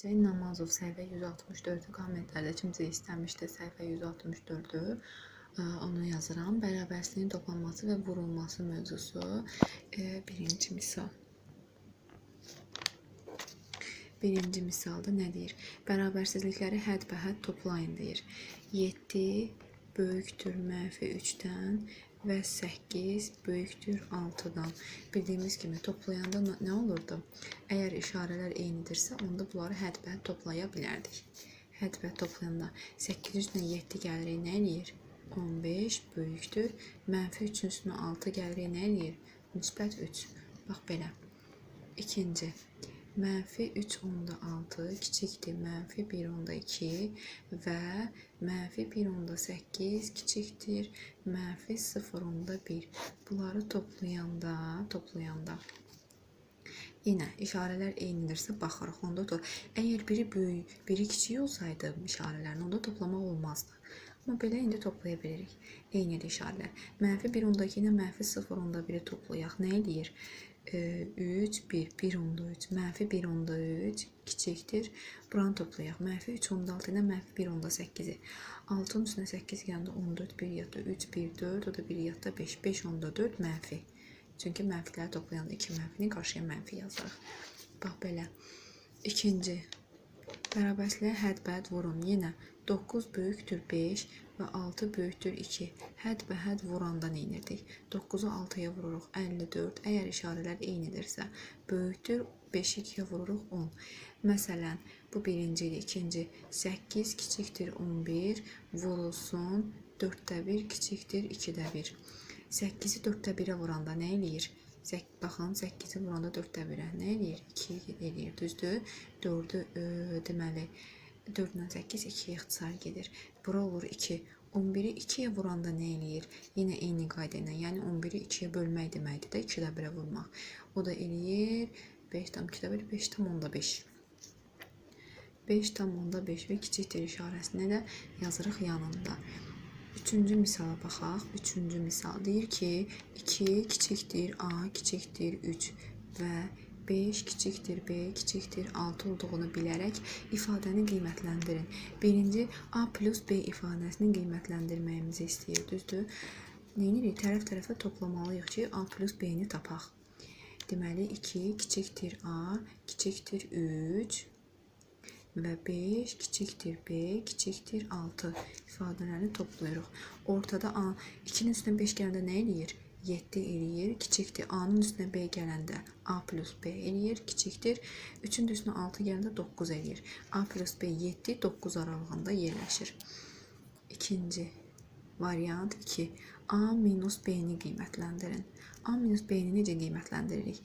Hüseyin Namazov səhifə 164-ü kommentlərdə kimsə istəmişdi səhifə 164-ü. Ə, Onu yazıram. Bərabərsizliyin toplanması və vurulması mövzusu. Ə, Birinci misal. Birinci misalda nə deyir? Bərabərsizlikləri hədbəhəd toplayın deyir. 7 böyükdür mənfi 3-dən və 8 böyükdür 6-dan. Bildiyimiz kimi toplayanda nə- olurdu? Əgər işarələr eynidirsə, onda bunları hədbəhəd toplaya bilərdik. Hədbəhəd toplayanda 8 üstünə 7 gəlirik, nə eləyir? 15 böyükdür. Mənfi 3-ün üstünə 6 gəlirik, nə eləyir? Müsbət 3. Bax belə. İkinci. Mənfi 3 onda 6 kiçikdir mənfi 1 onda 2 və mənfi 1 onda 8 kiçikdir mənfi 0 onda 1. Bunları toplayanda, toplayanda Yenə işarələr eynidirsə baxırıq. Onda da əgər biri böyük, biri kiçik olsaydı işarələrin onda toplamaq olmazdı. Amma belə indi toplaya bilirik. Eynidir işarələr. Mənfi 1 onda 2 ilə mənfi 0 onda 1-i toplayaq. Nə eləyir? Ee, 3, 1, 1 onda 3, mənfi 1 onda 3 kiçikdir. Buranı toplayaq. Mənfi 3 onda 6 ilə mənfi 1 onda 8-i. 6-nın üstünə 8 gələndə 14, 1 yadda 3, 1, 4, o da 1 yadda 5. 5 onda 4 mənfi. Çünki mənfiləri toplayanda 2 mənfini qarşıya mənfi yazırıq. Bax belə. İkinci. Bərabərsizliyə hədbəhəd vurun. Yenə 9 böyükdür 5 və 6 böyükdür 2. Hədbəhəd vuranda nə edirdik? 9-u 6-ya vururuq 54. Əgər işarələr eynidirsə, böyükdür 5-i 2-yə vururuq 10. Məsələn, bu birinci idi, ikinci 8 kiçikdir 11 vurulsun 4-də 1 kiçikdir 2-də 1. 8-i 4-də 1-ə vuranda nə eləyir? Sək, baxın 8-i vuranda 4-də 1-ə nə eləyir? 2 eləyir, düzdür? 4-ü e, deməli 4 ilə 8 2-yə ixtisar gedir. Bura olur 2. 11-i 2-yə vuranda nə eləyir? Yenə eyni qayda ilə, yəni 11-i 2-yə bölmək deməkdir də 2-də 1-ə vurmaq. O da eləyir 5 tam 2-də 1 5 tam onda 5. 5 tam onda 5 və kiçikdir işarəsini də yazırıq yanında. Üçüncü misala baxaq. Üçüncü misal deyir ki, 2 kiçikdir A kiçikdir 3 və 5 kiçikdir B kiçikdir 6 olduğunu bilərək ifadəni qiymətləndirin. Birinci A plus B ifadəsini qiymətləndirməyimizi istəyir, düzdür? Neyinirik? Tərəf-tərəfə toplamalıyıq ki, A plus B-ni tapaq. Deməli 2 kiçikdir A kiçikdir 3 və 5 kiçikdir B kiçikdir 6 ifadələrini toplayırıq. Ortada A 2-nin üstünə 5 gələndə nə eləyir? 7 eləyir, kiçikdir. A-nın üstünə B gələndə A plus B eləyir, kiçikdir. 3-ün də üstünə 6 gələndə 9 eləyir. A plus B 7, 9 aralığında yerləşir. İkinci variant 2. A minus B-ni qiymətləndirin. A minus B-ni necə qiymətləndiririk?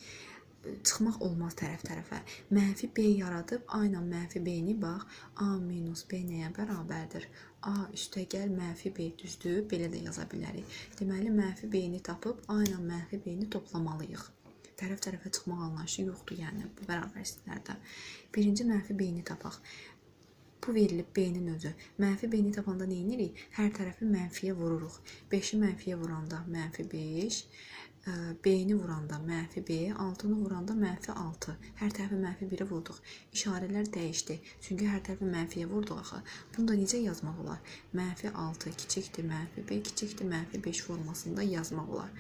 Çıxmaq olmaz tərəf-tərəfə. Mənfi B yaradıb A ilə mənfi B-ni bax. A minus B nəyə bərabərdir? A üstəgəl mənfi B düzdür? Belə də yaza bilərik. Deməli mənfi B-ni tapıb A ilə mənfi B-ni toplamalıyıq. Tərəf-tərəfə çıxmaq anlayışı yoxdur, yəni bu bərabərsizliklərdə. Birinci mənfi B-ni tapaq. Bu verilib B-nin özü. Mənfi B-ni tapanda nə edirik? Hər tərəfi mənfiyə vururuq. 5-i mənfiyə vuranda mənfi 5, ə, B-ni vuranda mənfi B, 6-nı vuranda mənfi 6. Hər tərəfi mənfi 1-ə vurduq. İşarələr dəyişdi. Çünki hər tərəfi mənfiyə vurduq axı. Bunu da necə yazmaq olar? Mənfi 6 kiçikdir mənfi B, kiçikdir mənfi 5 formasında yazmaq olar.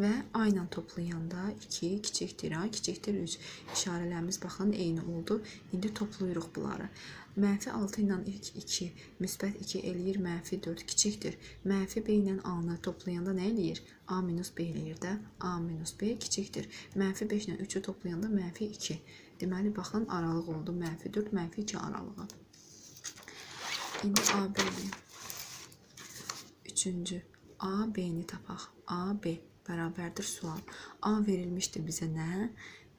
Və A ilə toplayanda 2 kiçikdir A, kiçikdir 3. İşarələrimiz baxın eyni oldu. İndi toplayırıq bunları. Mənfi 6 ilə 2, müsbət 2 eləyir, mənfi 4 kiçikdir. Mənfi B ilə A-nı toplayanda nə eləyir? A minus B eləyir də. A minus B kiçikdir. Mənfi 5 ilə 3-ü toplayanda mənfi 2. Deməli, baxın, aralıq oldu. Mənfi 4, mənfi 2 aralığı. İndi A, B-ni. Üçüncü. A, B-ni tapaq. A, B bərabərdir sual. A verilmişdi bizə nə?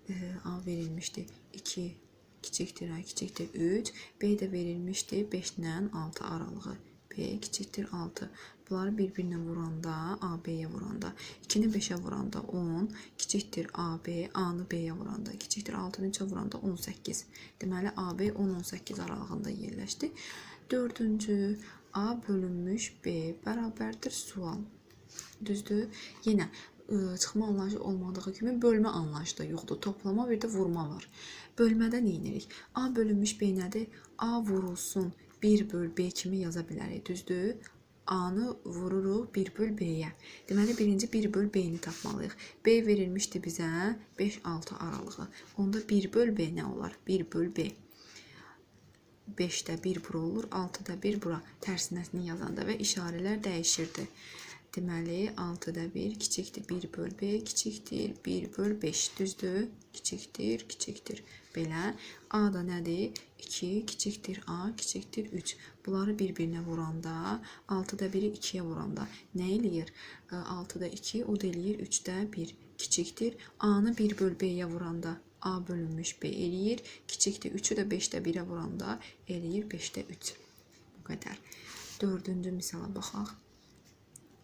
Ee, A verilmişdi 2 kiçikdir A kiçikdir 3. B də verilmişdi 5 ilə 6 aralığı. B kiçikdir 6. Bunları bir-birinə vuranda, AB-yə vuranda, 2-ni 5-ə vuranda 10, kiçikdir AB, A-nı B-yə vuranda, kiçikdir 6-nı 3-ə vuranda 18. Deməli, AB 10-18 aralığında yerləşdi. Dördüncü, A bölünmüş B bərabərdir sual. Düzdür? Yenə ə, çıxma anlayışı olmadığı kimi bölmə anlayışı da yoxdur. Toplama bir də vurma var. Bölmədə nə edirik? A bölünmüş B nədir? A vurulsun 1 böl B kimi yaza bilərik, düzdür? A-nı vururuq 1 böl B-yə. Deməli birinci 1 böl B-ni tapmalıyıq. B verilmişdi bizə 5-6 aralığı. Onda 1 böl B nə olar? 1 böl B. 5-də 1 bura olur, 6-da 1 bura. Tərsinəsini yazanda və işarələr dəyişirdi. Deməli 6-da 1 kiçikdir 1 böl B, kiçikdir 1 böl 5, düzdür? Kiçikdir, kiçikdir. Belə A da nədir? 2 kiçikdir A, kiçikdir 3. Bunları bir-birinə vuranda 6-da 1-i 2-yə vuranda nə eləyir? 6-da 2 o da eləyir 3-də 1 kiçikdir. A-nı 1 böl B-yə vuranda A bölünmüş B eləyir. Kiçikdir 3-ü də 5-də 1-ə vuranda eləyir 5-də 3. Bu qədər. Dördüncü misala baxaq.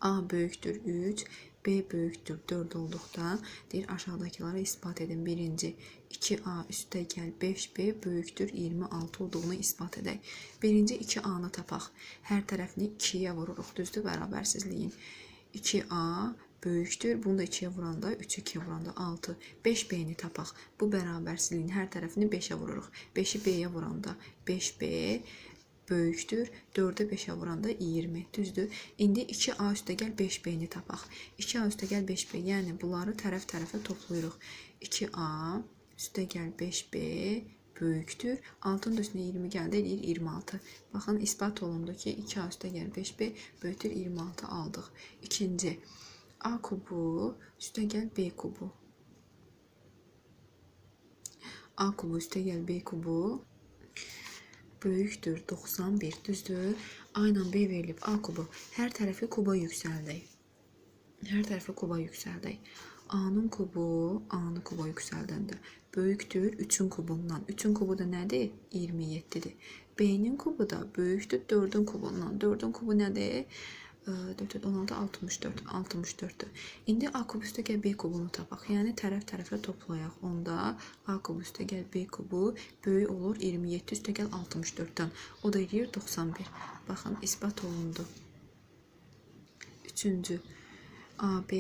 A böyükdür 3, B böyükdür 4 olduqda deyir aşağıdakıları isbat edin. Birinci 2A üstə gəl 5B böyükdür 26 olduğunu isbat edək. Birinci 2A-nı tapaq. Hər tərəfini 2-yə vururuq. Düzdür bərabərsizliyin. 2A böyükdür. Bunu da 2-yə vuranda 3 2-yə vuranda 6. 5B-ni tapaq. Bu bərabərsizliyin hər tərəfini 5-ə vururuq. 5-i B-yə vuranda 5B böyükdür. 4-ə 5-ə vuranda 20. Düzdür? İndi 2A üstə gəl 5B-ni tapaq. 2A üstə gəl 5B, yəni bunları tərəf-tərəfə toplayırıq. 2A üstə gəl 5B böyükdür. 6-nın da üstünə 20 gəldi, eləyir 26. Baxın, isbat olundu ki, 2A üstə gəl 5B böyükdür 26 aldıq. İkinci, A kubu üstə gəl B kubu. A kubu üstə gəl B kubu böyükdür 91 düzdür. A ilə B verilib A kubu. Hər tərəfi kuba yüksəldək. Hər tərəfi kuba yüksəldək. A-nın kubu, A-nı kuba yüksəldəndə böyükdür 3-ün kubundan. 3-ün kubu da nədir? 27-dir. B-nin kubu da böyükdür 4-ün kubundan. 4-ün kubu nədir? 4 16 64 64-dür. İndi A kub üstə gəl B kubunu tapaq. Yəni tərəf-tərəfə toplayaq. Onda A kub üstə gəl B kubu böyük olur 27 üstə gəl 64-dən. O da eləyir 91. Baxın, isbat olundu. Üçüncü AB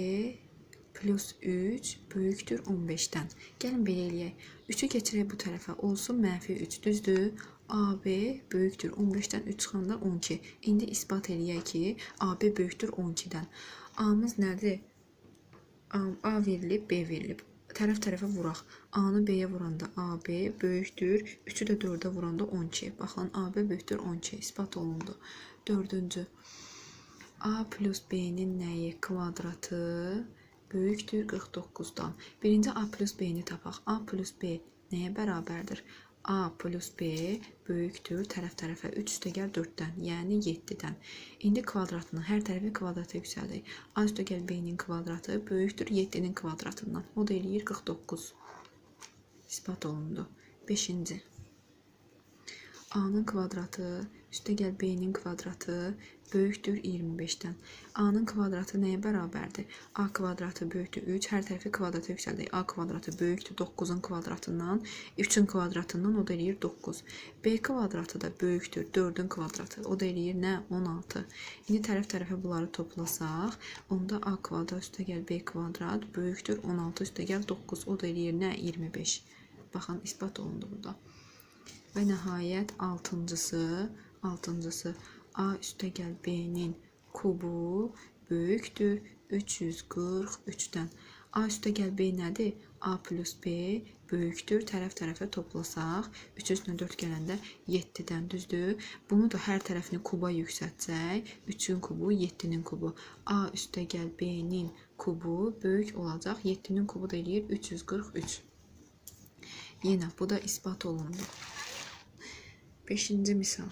plus 3 böyükdür 15-dən. Gəlin belə eləyək. 3-ü keçirək bu tərəfə. Olsun mənfi 3. Düzdür? AB böyükdür 15-dən 3 çıxanda 12. İndi isbat eləyək ki, AB böyükdür 12-dən. A-mız nədir? A, A verilib, B verilib. Tərəf-tərəfə vuraq. A-nı B-yə vuranda AB böyükdür, 3-ü də 4-ə vuranda 12. Baxın, AB böyükdür 12. İsbat olundu. Dördüncü. A plus B-nin nəyi kvadratı böyükdür 49-dan. Birinci A plus B-ni tapaq. A plus B nəyə bərabərdir? A plus B böyükdür tərəf-tərəfə 3 üstə gəl 4-dən, yəni 7-dən. İndi kvadratını, hər tərəfi kvadrata yüksəldək. A üstə gəl B-nin kvadratı böyükdür 7-nin kvadratından. O da eləyir 49. İsbat olundu. 5-ci. A-nın kvadratı üstə gəl B-nin kvadratı böyükdür 25-dən. A-nın kvadratı nəyə bərabərdir? A kvadratı böyükdür 3, hər tərəfi kvadrata yüksəldək. A kvadratı böyükdür 9-un kvadratından, 3-ün kvadratından o da eləyir 9. B kvadratı da böyükdür 4-ün kvadratı. O da eləyir nə? 16. İndi tərəf-tərəfə bunları toplasaq, onda A kvadrat üstə gəl B kvadrat böyükdür 16 üstə gəl 9. O da eləyir nə? 25. Baxın, isbat olundu burada. Və nəhayət altıncısı, altıncısı A üstə gəl B-nin kubu böyükdür 343-dən. A üstə gəl B nədir? A plus B böyükdür. Tərəf-tərəfə toplasaq, 3 üstünə 4 gələndə 7-dən düzdür. Bunu da hər tərəfini kuba yüksəltsək, 3-ün kubu 7-nin kubu. A üstə gəl B-nin kubu böyük olacaq. 7-nin kubu da eləyir 343. Yenə bu da isbat olundu. 5-ci misal.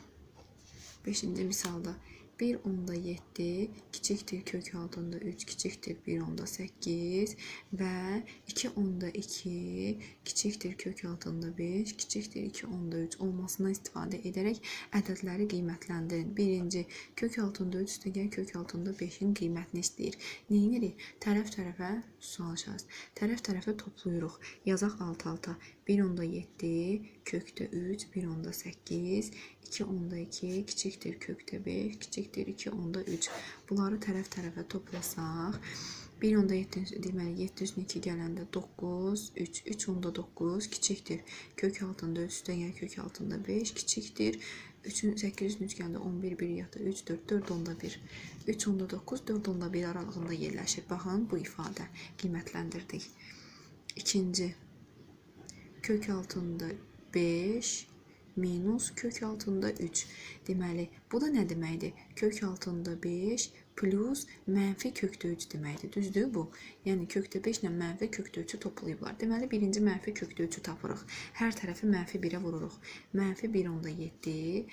5-ci misalda 1 onda 7 kiçikdir kök altında 3 kiçikdir 1 onda 8 və 2 onda 2 kiçikdir kök altında 5 kiçikdir 2 onda 3 olmasından istifadə edərək ədədləri qiymətləndirin. Birinci kök altında 3 üstə gəl kök altında 5-in qiymətini istəyir. Neyinirik? Tərəf-tərəfə sualacağız. Tərəf-tərəfə toplayırıq. Yazaq alt-alta. 1 onda 7 kökdə 3 1 onda 8 2 onda 2 kiçikdir kökdə 5 kiçikdir 2 onda 3 bunları tərəf-tərəfə toplasaq 1 onda 7 deməli 7 üstünə 2 gələndə 9, 3, 3 onda 9 kiçikdir. Kök altında 3 üstəgəl kök altında 5 kiçikdir. 3-ün 8 üstünə 3 gələndə 11, 1 yatır. 3, 4, 4 onda 1. 3 onda 9, 4 onda 1 aralığında yerləşir. Baxın bu ifadə qiymətləndirdik. İkinci kök altında 5 minus kök altında 3. Deməli, bu da nə deməkdir? Kök altında 5 plus mənfi kökdə 3 deməkdir. Düzdür bu? Yəni kökdə 5 ilə mənfi kökdə 3-ü toplayıblar. Deməli, birinci mənfi kökdə 3-ü tapırıq. Hər tərəfi mənfi 1-ə vururuq. Mənfi 1 onda 7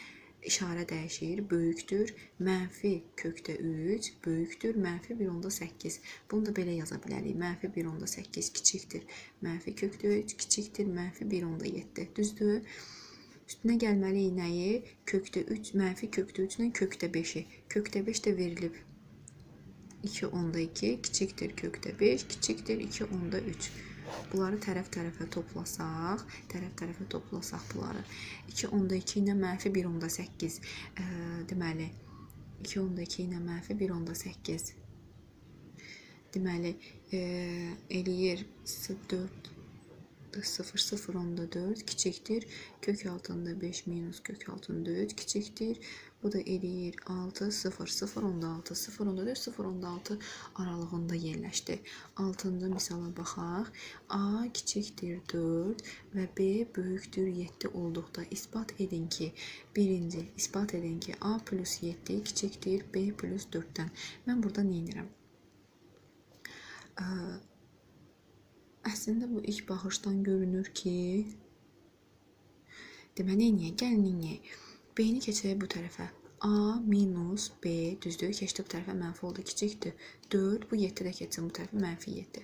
işarə dəyişir, böyükdür, mənfi kökdə 3, böyükdür, mənfi 1 onda 8. Bunu da belə yaza bilərik. Mənfi 1 onda 8 kiçikdir, mənfi kökdə 3 kiçikdir, mənfi 1 onda 7. Düzdür? Üstünə gəlməliyik nəyi? Kökdə 3, mənfi kökdə 3 ilə kökdə 5-i. Kökdə 5 də verilib. 2 onda 2 kiçikdir kökdə 5, kiçikdir 2 onda 3. Bunları tərəf-tərəfə toplasaq, tərəf-tərəfə toplasaq bunları. 2 onda 2 ilə mənfi 1 onda 8. E, deməli 2 onda 2 ilə mənfi 1 onda 8. Deməli, e, eləyir 4 0 0 onda 4 kiçikdir. Kök altında 5 minus kök altında 3 kiçikdir. Bu da eləyir 6 0 0 onda 6 0 onda 4 0 onda 6 aralığında yerləşdi. 6-cı misala baxaq. A kiçikdir 4 və B böyükdür 7 olduqda isbat edin ki, birinci isbat edin ki A plus 7 kiçikdir B plus 4-dən. Mən burada nə edirəm? Əslində bu ilk baxışdan görünür ki, deməli niyə? Gəlin niyə? B-ni keçirək bu tərəfə. A minus B düzdür. Keçdi bu tərəfə mənfi oldu. Kiçikdir. 4. Bu 7 də keçsin bu tərəfə mənfi 7.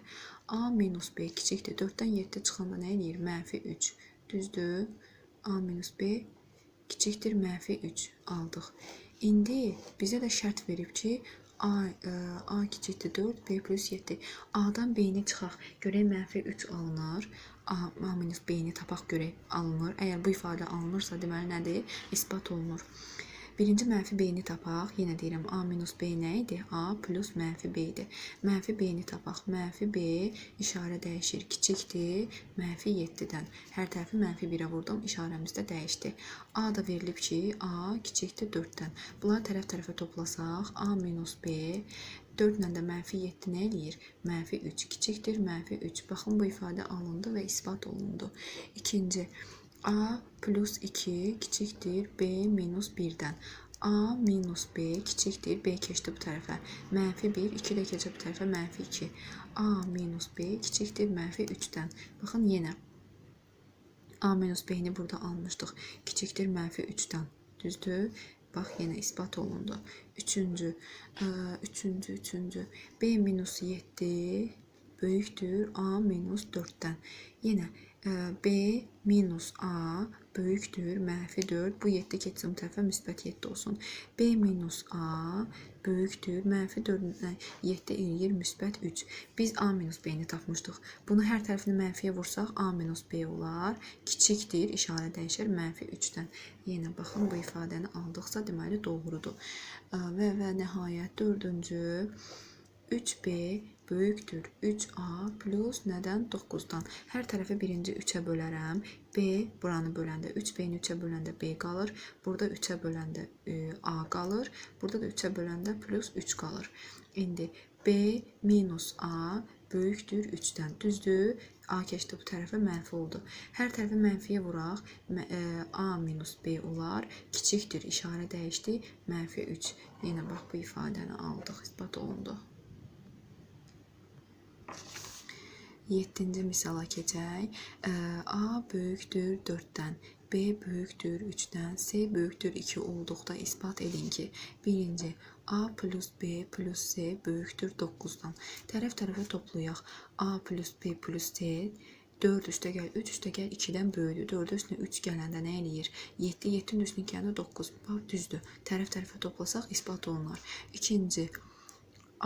A minus B kiçikdir. 4-dən 7 çıxanda nə eləyir? Mənfi 3. Düzdür. A minus B kiçikdir. Mənfi 3 aldıq. İndi bizə də şərt verib ki, A, ə, A kiçikdir 4, B plus 7. A-dan B-ni çıxaq. Görək mənfi 3 alınır. A, A minus B-ni tapaq görək alınır. Əgər bu ifadə alınırsa, deməli nədir? İsbat olunur. Birinci mənfi b-ni tapaq. Yenə deyirəm a minus b nə a plus mənfi b idi. Mənfi b-ni tapaq. Mənfi b işarə dəyişir. Kiçikdir mənfi 7-dən. Hər tərəfi mənfi 1-ə vurdum. İşarəmiz də dəyişdi. a da verilib ki, a kiçikdir 4-dən. Bunları tərəf-tərəfə toplasaq, a minus b 4 ilə də mənfi 7 nə eləyir? Mənfi 3 kiçikdir, mənfi 3. Baxın, bu ifadə alındı və isbat olundu. İkinci, A plus 2 kiçikdir B minus 1-dən. A minus B kiçikdir. B keçdi bu tərəfə. Mənfi 1, 2 də keçib bu tərəfə. Mənfi 2. A minus B kiçikdir. Mənfi 3-dən. Baxın yenə. A minus B-ni burada almışdıq. Kiçikdir. Mənfi 3-dən. Düzdür? Bax, yenə isbat olundu. Üçüncü, ə, üçüncü, üçüncü. B minus 7 böyükdür A minus 4-dən. Yenə B minus A böyükdür, mənfi 4. Bu 7 keçsin bu tərəfə müsbət 7 olsun. B minus A böyükdür, mənfi 4-dən 7 eləyir müsbət 3. Biz A minus B-ni tapmışdıq. Bunu hər tərəfini mənfiyə vursaq A minus B olar. Kiçikdir, işarə dəyişir mənfi 3-dən. Yenə baxın bu ifadəni aldıqsa deməli doğrudur. Və və nəhayət 4-cü 3B böyükdür 3A plus nədən 9-dan. Hər birinci 3-ə bölərəm. B buranı böləndə 3B-ni 3-ə böləndə B qalır. Burada 3-ə böləndə e, A qalır. Burada da 3-ə böləndə plus 3 qalır. İndi B minus A böyükdür 3-dən. Düzdür? A keçdi bu tərəfə mənfi oldu. Hər tərəfi mənfiyə vuraq. E, A minus B olar. Kiçikdir. İşarə dəyişdi. Mənfi 3. Yenə bax bu ifadəni aldıq. İsbat olundu. 7-ci misala keçək. A böyükdür 4-dən, B böyükdür 3-dən, C böyükdür 2 olduqda isbat edin ki, birinci A plus B plus C böyükdür 9-dan. Tərəf-tərəfə toplayaq. A plus B plus C 4 üstəgəl 3 üstəgəl 2-dən böyükdür. 4 üstünə 3 gələndə nə eləyir? 7, 7-nin üstünə gələndə 9. Bax, düzdür. Tərəf-tərəfə toplasaq isbat olunar. İkinci,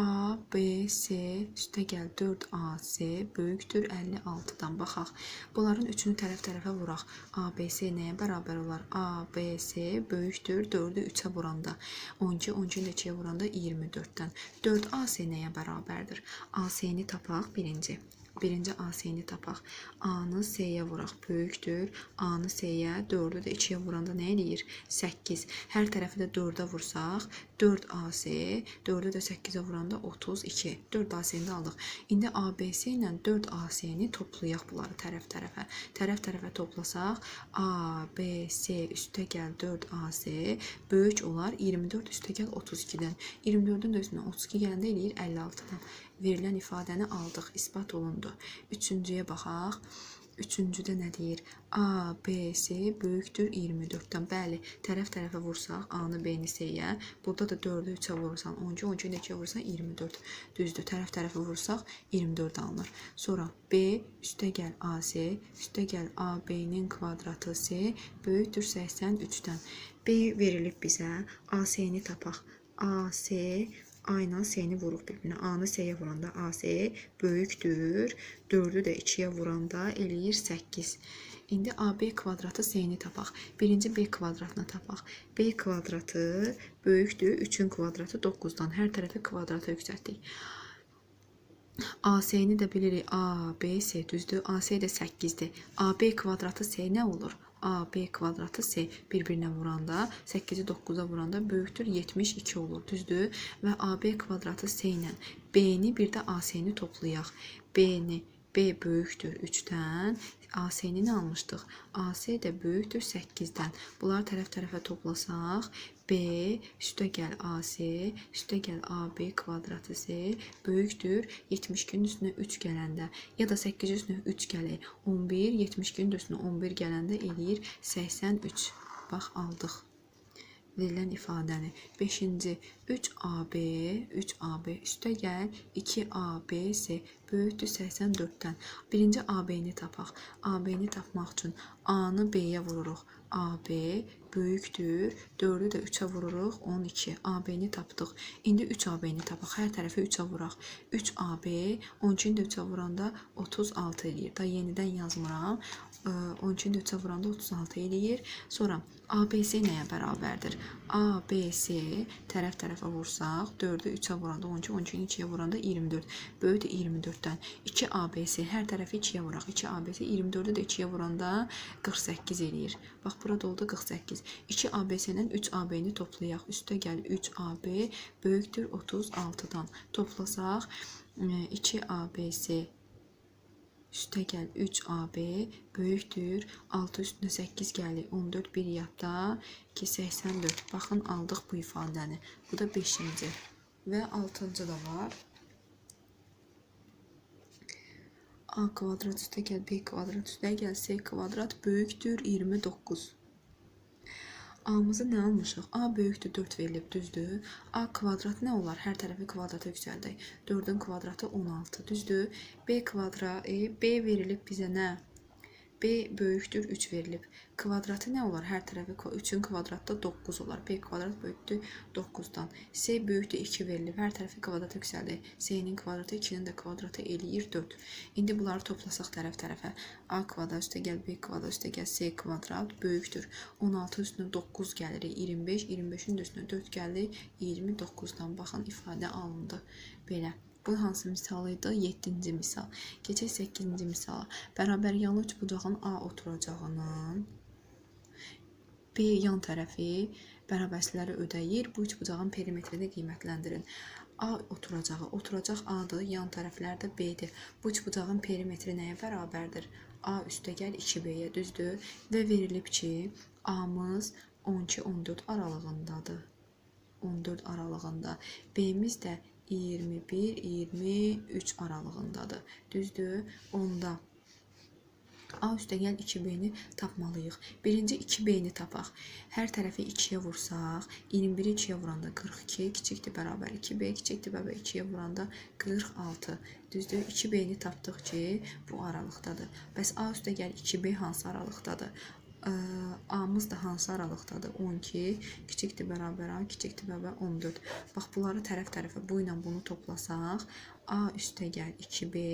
A, B, C üstə gəl 4AC böyükdür 56-dan. Baxaq. Bunların üçünü tərəf-tərəfə vuraq. ABC nəyə bərabər olar? ABC böyükdür 4-ü 3-ə vuranda. 12, 12-ni də 2-yə vuranda 24-dən. 4AC nəyə bərabərdir? AC-ni tapaq birinci. Birinci AC-ni tapaq. A-nı S-yə vuraq. Böyükdür. A-nı S-yə, 4-ü də 2-yə vuranda nə eləyir? 8. Hər tərəfi də 4-ə vursaq, 4AC, 4-ü də 8-ə vuranda 32. 4AC-ni də aldıq. İndi ABC ilə 4AC-ni toplayaq bunları tərəf-tərəfə. Tərəf-tərəfə toplasaq, ABC üstə gəl 4AC böyük olar 24 üstə gəl 32-dən. 24-ün də üstünə 32 gələndə eləyir 56-dan. Verilən ifadəni aldıq, isbat olundu. Üçüncüyə baxaq. Üçüncüdə nə deyir? A, B, C böyükdür 24-dən. Bəli, tərəf-tərəfə vursaq A-nı B-ni C-yə, burada da 4-ü 3-ə vurursan 12, 12-ni 2-yə vursan 24. Düzdür. Tərəf-tərəfə vursaq 24 alınır. Sonra B üstə gəl AC, üstə gəl AB-nin kvadratı C böyükdür 83-dən. B verilib bizə. AC-ni tapaq. AC A ilə S-ni vuruq bir-birinə. A-nı S-yə vuranda AC böyükdür. 4-ü də 2-yə vuranda eləyir 8. İndi AB kvadratı S-ni tapaq. Birinci B kvadratını tapaq. B kvadratı böyükdür. 3-ün kvadratı 9-dan. Hər tərəfi kvadrata yüksəltdik. AC-ni də bilirik. A, B, S düzdür. AC də 8-dir. AB kvadratı S nə olur? AB kvadratı S bir-birinə vuranda, 8-i 9-a vuranda böyükdür 72 olur, düzdür? Və AB kvadratı S ilə B-ni bir də AC-ni toplayaq. B-ni B böyükdür 3-dən, AC-ni almışdıq? AC də böyükdür 8-dən. Bunları tərəf-tərəfə toplasaq, B üstə gəl AC, üstə gəl AB kvadratı C böyükdür 72-nin üstünə 3 gələndə ya da 8 üstünə 3 gəlir. 11 72-nin üstünə 11 gələndə eləyir 83. Bax aldıq verilən ifadəni. 5-ci 3AB, 3AB üstə gəl 2ABC böyükdür 84-dən. Birinci AB-ni tapaq. AB-ni tapmaq üçün A-nı B-yə vururuq. AB böyükdür. 4-ü də 3-ə vururuq. 12. AB-ni tapdıq. İndi 3AB-ni tapaq. Hər tərəfə 3-ə vuraq. 3AB 12-ni də 3-ə vuranda 36 eləyir. Da yenidən yazmıram. 12-ni də 3-ə vuranda 36 eləyir. Sonra ABC nəyə bərabərdir? ABC tərəf-tərəfə vursaq, 4-ü 3-ə vuranda 12, 12-ni 2-yə vuranda 24. Böyükdür 24-dən. 2ABC hər tərəfi 2-yə vuraq. 2ABC 24-ü də 2-yə vuranda 48 eləyir. Bax burada oldu 48. 2ABC-dən 3AB-ni toplayaq. Üstə gəl 3AB böyükdür 36-dan. Toplasaq 2ABC üstə gəl 3AB böyükdür 6 üstünə 8 gəlir 14 bir yadda 2 84 baxın aldıq bu ifadəni. Bu da 5-ci və 6-cı da var. A kvadrat üstə gəl B kvadrat üstə gəl. C kvadrat böyükdür 29 A-mızı nə almışıq? A böyükdür 4 verilib, düzdür? A kvadrat nə olar? Hər tərəfi kvadrata yüksəldək. 4-ün kvadratı 16, düzdür? B kvadratı, B verilib bizə nə? B böyükdür 3 verilib. Kvadratı nə olar? Hər tərəfi 3-ün kvadratda 9 olar. B kvadrat böyükdür 9-dan. C böyükdür 2 verilib. Hər tərəfi kvadrata yüksəldir. C-nin kvadratı 2-nin də kvadratı eləyir 4. İndi bunları toplasaq tərəf-tərəfə. A kvadrat üstə gəl B kvadrat üstə gəl C kvadrat böyükdür. 16 üstünə 9 gəlir 25. 25-in də üstünə 4 gəlir 29-dan. Baxın ifadə alındı. Belə. Bu hansı misal idi? 7-ci misal. Keçək 8-ci misala. Bərabər yanlı üç bucağın A oturacağının B yan tərəfi bərabərsizləri ödəyir. Bu üç bucağın perimetrini qiymətləndirin. A oturacağı, oturacaq A-dır, yan tərəflər də B-dir. Bu üç bucağın perimetri nəyə bərabərdir? A üstə gəl 2B-yə, düzdür? Və verilib ki, A-mız 12-14 aralığındadır. 14 aralığında. B-miz də 21-23 aralığındadır. Düzdür? Onda A üstəgəl 2B-ni tapmalıyıq. Birinci 2B-ni tapaq. Hər tərəfi 2-yə vursaq, 21-i 2-yə vuranda 42 kiçikdir bərabər 2B, kiçikdir bərabər 2-yə vuranda 46. Düzdür? 2B-ni tapdıq ki, bu aralıqdadır. Bəs A üstəgəl 2B hansı aralıqdadır? A-mız da hansı aralıqdadır? 12 kiçikdir bərabər A, kiçikdir bərabər 14. Bax bunları tərəf-tərəfə bu ilə bunu toplasaq, A üstəgəl 2B,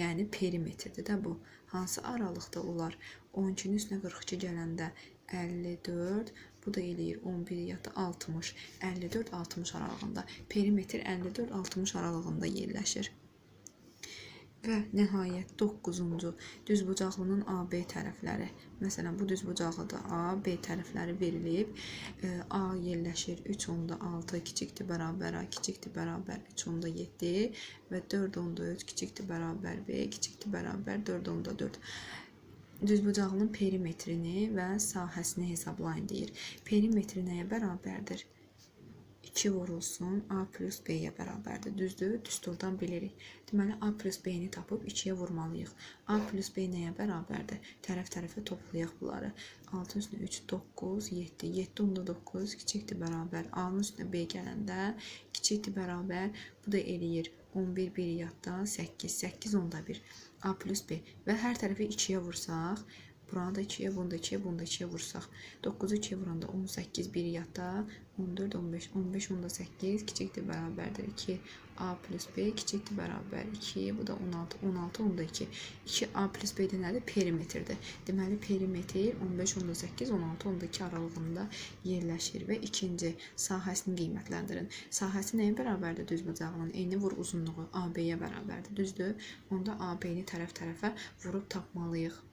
yəni perimetrdir də bu. Hansı aralıqda olar? 12-nin üstünə 42 gələndə 54, bu da eləyir 11 yatı 60. 54-60 aralığında. Perimetr 54-60 aralığında yerləşir. Və nəhayət 9-cu düzbucaqlının AB tərəfləri. Məsələn, bu düzbucaqlıda A, B tərəfləri verilib. E, A yerləşir 3.6 kiçikdir bərabər A, kiçikdir bərabər 3.7 və 4.3 kiçikdir bərabər B, kiçikdir bərabər 4.4 düzbucaqlının perimetrini və sahəsini hesablayın deyir. Perimetri nəyə bərabərdir? 2 vurulsun A plus B-yə bərabərdir. Düzdür? Düsturdan bilirik. Deməli, A plus B-ni tapıb 2-yə vurmalıyıq. A plus B nəyə bərabərdir? Tərəf-tərəfə toplayaq bunları. 6 üstünə 3, 9, 7. 7 onda 9 kiçikdir bərabər. A-nın üstünə B gələndə kiçikdir bərabər. Bu da eləyir 11 bir yadda 8. 8 onda 1. A plus B və hər tərəfi 2-yə vursaq, buranı da 2-yə, bunu da 2-yə, bunu da 2-yə vursaq, 9-u 2-yə vuranda 18 bir yadda, 14, 15, 15 onda 8 kiçikdir bərabərdir 2. A plus B kiçikdir bərabər 2, bu da 16, 16 onda 2. 2 A plus B də nədir? Perimetrdir. Deməli perimetr 15 onda 8, 16 onda 2 aralığında yerləşir və ikinci sahəsini qiymətləndirin. Sahəsi nəyə bərabərdir düzbucağının? Eni vur uzunluğu AB-yə bərabərdir. Düzdür? Onda AB-ni tərəf-tərəfə vurub tapmalıyıq.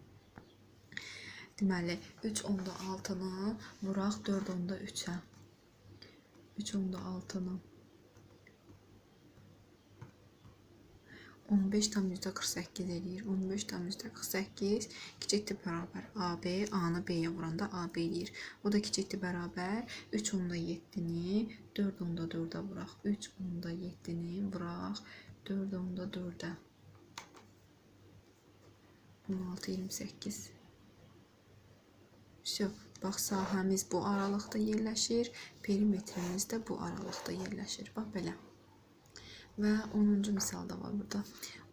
Deməli 3 onda 6-nı vuraq 4 onda 3-ə. 3 onda 6-nı 15 tam yüzdə 48 eləyir. 15 tam yüzdə 48 kiçikdir bərabər AB, A-nı B-yə vuranda AB eləyir. O da kiçikdir bərabər 3 onda 7-ni 4 onda 4-ə vuraq. 3 onda 7-ni vuraq 4 onda 4-ə. 16 28 Всё. Bax sahəmiz bu aralıqda yerləşir, perimetrimiz də bu aralıqda yerləşir. Bax belə. Və 10-cu misal da var burada.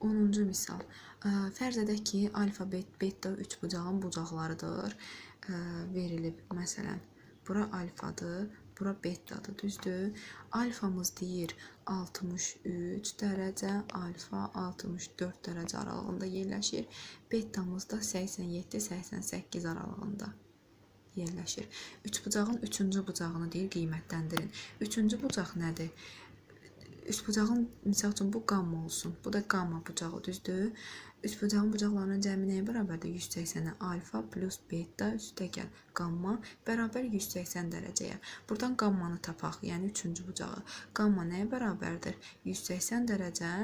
10-cu misal. Ə, Fərz edək ki, alfa, bet, beta üç bucağın bucaqlarıdır. Ə, verilib məsələn. Bura alfadır, bura betadır, düzdür? Alfamız deyir 63 dərəcə, alfa 64 dərəcə aralığında yerləşir. Betamız da 87-88 aralığında yerləşir. Üçbucağın üçüncü bucağını deyir qiymətləndirin. Üçüncü bucaq nədir? Üçbucağın misal üçün bu qamma olsun. Bu da qamma bucağı, düzdür? Üçbucağın bucaqlarının cəmi nəyə bərabərdir? 180-ə alfa plus beta üstəgəl qamma bərabər 180 dərəcəyə. Buradan qammanı tapaq, yəni üçüncü bucağı. Qamma nəyə bərabərdir? 180 dərəcə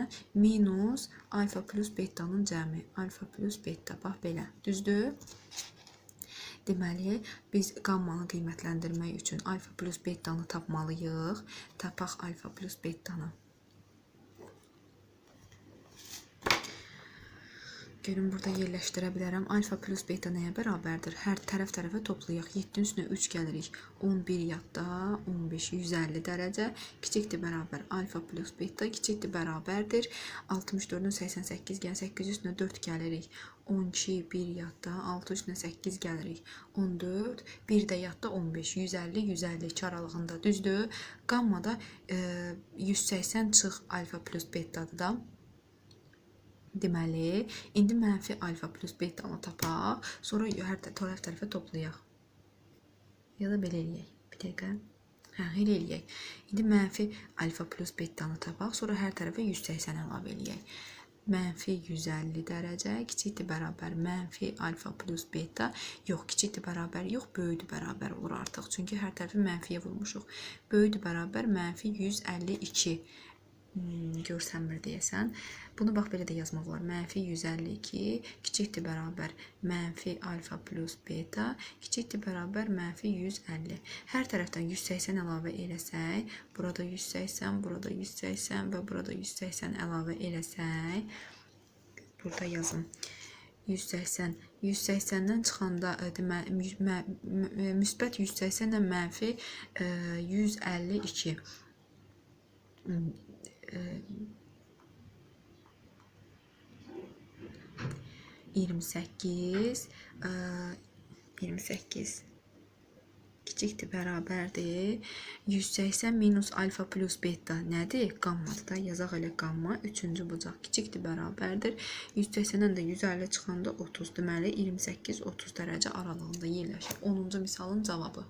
minus alfa plus betanın cəmi. Alfa plus beta, bax belə. Düzdür? Deməli, biz qammanı qiymətləndirmək üçün alfa plus betanı tapmalıyıq. Tapaq alfa plus betanı. Görün burada yerləşdirə bilərəm. Alfa plus beta nəyə bərabərdir? Hər tərəf-tərəfə toplayaq. 7-nin üstünə 3 gəlirik. 11 yadda 15 150 dərəcə kiçikdir bərabər alfa plus beta kiçikdir bərabərdir. 64-ün 88 gəl 8 üstünə 4 gəlirik. 12 1 yadda 6 üstünə 8 gəlirik. 14 1 də yadda 15 150 152 aralığında düzdür. Qammada e, 180 çıx alfa plus betadır da. Deməli, indi mənfi alfa plus betanı tapaq, sonra hər tərəf tərəfə toplayaq. Ya da belə eləyək. Bir dəqiqə. Hə, elə eləyək. İndi mənfi alfa plus betanı tapaq, sonra hər tərəfə 180 əlavə eləyək. Mənfi 150 dərəcə kiçikdir bərabər mənfi alfa plus beta. Yox, kiçikdir bərabər yox, böyükdür bərabər olur artıq. Çünki hər tərəfi mənfiyə vurmuşuq. Böyükdür bərabər mənfi 152 hmm, görsənmir deyəsən. Bunu bax belə də yazmaq olar. Mənfi 152 kiçikdir bərabər mənfi alfa plus beta kiçikdir bərabər mənfi 150. Hər tərəfdən 180 əlavə eləsək, burada 180, burada 180 və burada 180 əlavə eləsək, burada yazım. 180 180-dən çıxanda e, deməli müsbət 180 ilə mənfi 152 28 ə, 28 kiçikdir, bərabərdir. 180 minus alfa plus beta nədir? Qammadır da. Yazaq elə qamma. Üçüncü bucaq kiçikdir, bərabərdir. 180-dən də 150 çıxanda 30. Deməli 28-30 dərəcə aralığında yerləşir. 10-cu misalın cavabı.